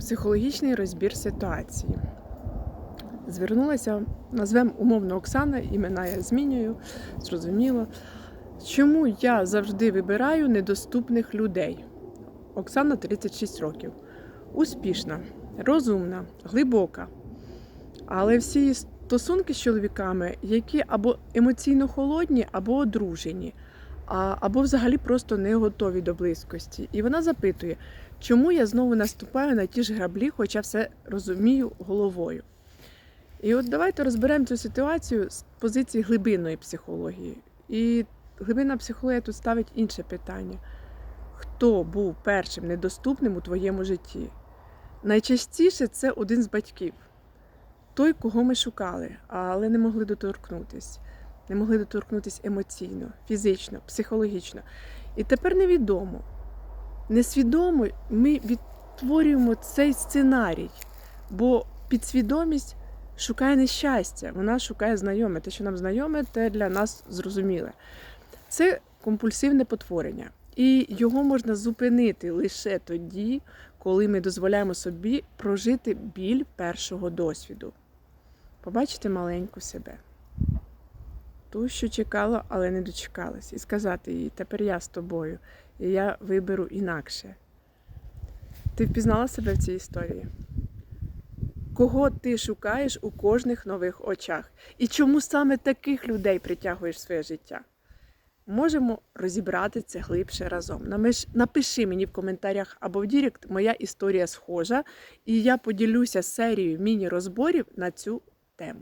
Психологічний розбір ситуації. Звернулася, назвемо умовно Оксана, імена я змінюю, зрозуміло. Чому я завжди вибираю недоступних людей? Оксана 36 років. Успішна, розумна, глибока. Але всі стосунки з чоловіками, які або емоційно холодні, або одружені, або взагалі просто не готові до близькості. І вона запитує, чому я знову наступаю на ті ж граблі, хоча все розумію головою. І от давайте розберемо цю ситуацію з позиції глибинної психології. І глибинна психологія тут ставить інше питання: хто був першим недоступним у твоєму житті? Найчастіше це один з батьків, той, кого ми шукали, але не могли доторкнутися. Не могли доторкнутися емоційно, фізично, психологічно. І тепер невідомо. Несвідомо ми відтворюємо цей сценарій, бо підсвідомість шукає нещастя, вона шукає знайоме. Те, що нам знайоме, те для нас зрозуміле. Це компульсивне потворення. І його можна зупинити лише тоді, коли ми дозволяємо собі прожити біль першого досвіду. Побачити маленьку себе. Ту, що чекала, але не дочекалась, і сказати їй, тепер я з тобою, і я виберу інакше. Ти впізнала себе в цій історії? Кого ти шукаєш у кожних нових очах? І чому саме таких людей притягуєш в своє життя? Можемо розібрати це глибше разом. Напиши мені в коментарях або в Дірект, моя історія схожа, і я поділюся серією міні-розборів на цю тему.